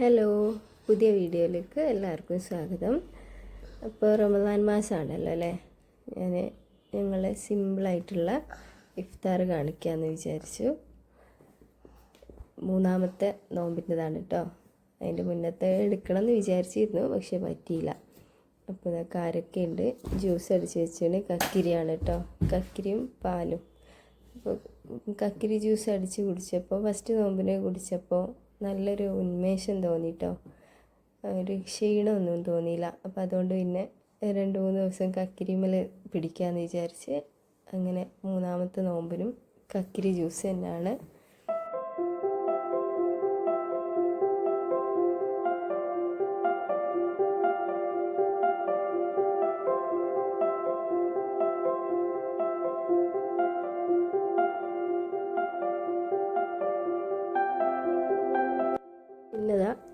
Hello പുതിയ വീഡിയോയിലേക്ക് എല്ലാവർക്കും സ്വാഗതം. അപ്പോൾ റമദാൻ മാസമാണല്ലോ അല്ലേ? ഞാൻ ഞങ്ങളെ സിമ്പിളായിട്ടുള്ള ഇഫ്താർ കാണിക്കാമെന്ന് വിചാരിച്ചു. മൂന്നാമത്തെ നോമ്പിന്റെതാണ് കേട്ടോ അതിന്റെ മുന്നത്തെ എടുക്കണം എന്ന് വിചാരിച്ചിരുന്നു പക്ഷെ പറ്റിയില്ല. അപ്പോൾ ഇതാ ഉണ്ട്. ജ്യൂസ് അടിച്ച് വെച്ചാണ് കക്കിരിയാണ് കേട്ടോ കക്കിരിയും പാലും. അപ്പോൾ കക്കിരി ജ്യൂസ് അടിച്ച് കുടിച്ചപ്പോൾ ഫസ്റ്റ് നോമ്പിന് കുടിച്ചപ്പോൾ നല്ലൊരു ഉന്മേഷം തോന്നിട്ടോ? ഒരു ക്ഷീണമൊന്നും തോന്നിയില്ല. അപ്പോൾ അതുകൊണ്ട് പിന്നെ രണ്ട് മൂന്ന് ദിവസം കക്കിരിമൽ പിടിക്കാമെന്ന് വിചാരിച്ച് അങ്ങനെ മൂന്നാമത്തെ നോമ്പിനും കക്കിരി ജ്യൂസ് തന്നെയാണ്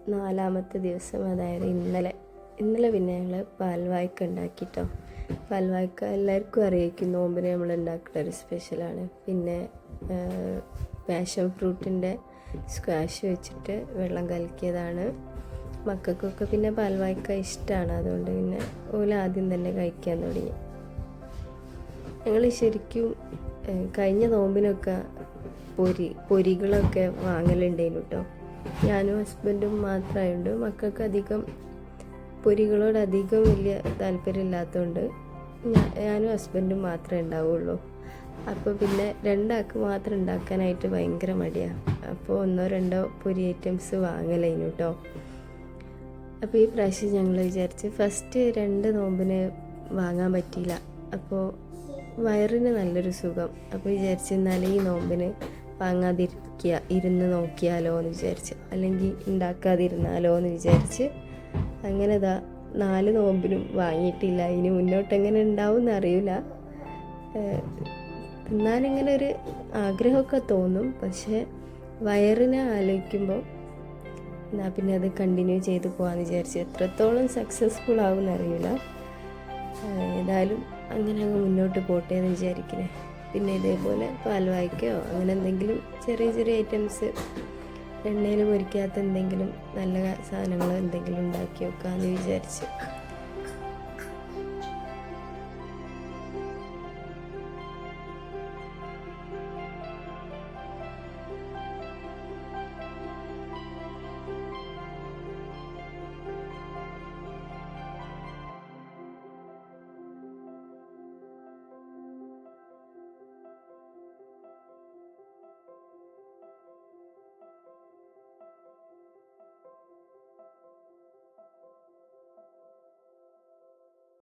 നാലാമത്തെ ദിവസം അതായത് ഇന്നലെ. ഇന്നലെ പിന്നെ ഞങ്ങൾ പാൽവായ്ക്ക ഉണ്ടാക്കിട്ടോ. പാൽവായ്ക്ക എല്ലാവർക്കും അറിയിക്കും നോമ്പിന് നമ്മൾ ഉണ്ടാക്കുന്ന ഒരു സ്പെഷ്യലാണ്. പിന്നെ പാഷൻ ഫ്രൂട്ടിന്റെ സ്ക്വാഷ് വെച്ചിട്ട് വെള്ളം കലക്കിയതാണ്. മക്കൾക്കൊക്കെ പിന്നെ പാൽവായ്ക്ക ഇഷ്ടമാണ് അതുകൊണ്ട് പിന്നെ ഓല ആദ്യം തന്നെ കഴിക്കാൻ തുടങ്ങി. ഞങ്ങൾ ശരിക്കും കഴിഞ്ഞ നോമ്പിനൊക്കെ പൊരി പൊരികളൊക്കെ വാങ്ങലുണ്ടായിരുന്നു കേട്ടോ ഞാനും ഹസ്ബൻഡും മാത്രമായുണ്ട് മക്കൾക്ക് അധികം പൊരികളോട് അധികം വലിയ താല്പര്യമില്ലാത്തതുകൊണ്ട് ഞാനും ഹസ്ബൻഡും മാത്രമേ ഉണ്ടാവുള്ളൂ അപ്പോൾ പിന്നെ രണ്ടാൾക്ക് മാത്രം ഉണ്ടാക്കാനായിട്ട് ഭയങ്കര മടിയാണ് അപ്പോൾ ഒന്നോ രണ്ടോ പൊരി ഐറ്റംസ് വാങ്ങലൈനു കേട്ടോ അപ്പോൾ ഈ പ്രാവശ്യം ഞങ്ങൾ വിചാരിച്ച് ഫസ്റ്റ് രണ്ട് നോമ്പിന് വാങ്ങാൻ പറ്റിയില്ല. അപ്പോൾ വയറിന് നല്ലൊരു സുഖം. അപ്പോൾ വിചാരിച്ചെന്നാൽ ഈ നോമ്പിന് വാങ്ങാതിരിക്കുക ഇരുന്ന് നോക്കിയാലോ എന്ന് വിചാരിച്ച് അല്ലെങ്കിൽ ഉണ്ടാക്കാതിരുന്നാലോ എന്ന് വിചാരിച്ച് അങ്ങനെ ഇതാ നാല് നോമ്പിനും വാങ്ങിയിട്ടില്ല. ഇനി മുന്നോട്ട് എങ്ങനെ ഉണ്ടാവും എന്നറിയില്ല തിന്നാനിങ്ങനെ ഒരു ആഗ്രഹമൊക്കെ തോന്നും. പക്ഷേ വയറിനെ ആലോചിക്കുമ്പോൾ എന്നാൽ പിന്നെ അത് കണ്ടിന്യൂ ചെയ്ത് പോകാമെന്ന് വിചാരിച്ച് എത്രത്തോളം സക്സസ്ഫുൾ ആവും എന്നറിയില്ല ഏതായാലും അങ്ങനെ അങ്ങ് മുന്നോട്ട് പോട്ടെ എന്ന് വിചാരിക്കണേ. പിന്നെ ഇതേപോലെ പാൽവായ്ക്കയോ അങ്ങനെ എന്തെങ്കിലും ചെറിയ ചെറിയ ഐറ്റംസ് എണ്ണയിൽ പൊരിക്കാത്ത എന്തെങ്കിലും നല്ല സാധനങ്ങൾ എന്തെങ്കിലും ഉണ്ടാക്കി വെക്കാമെന്ന് വിചാരിച്ച്.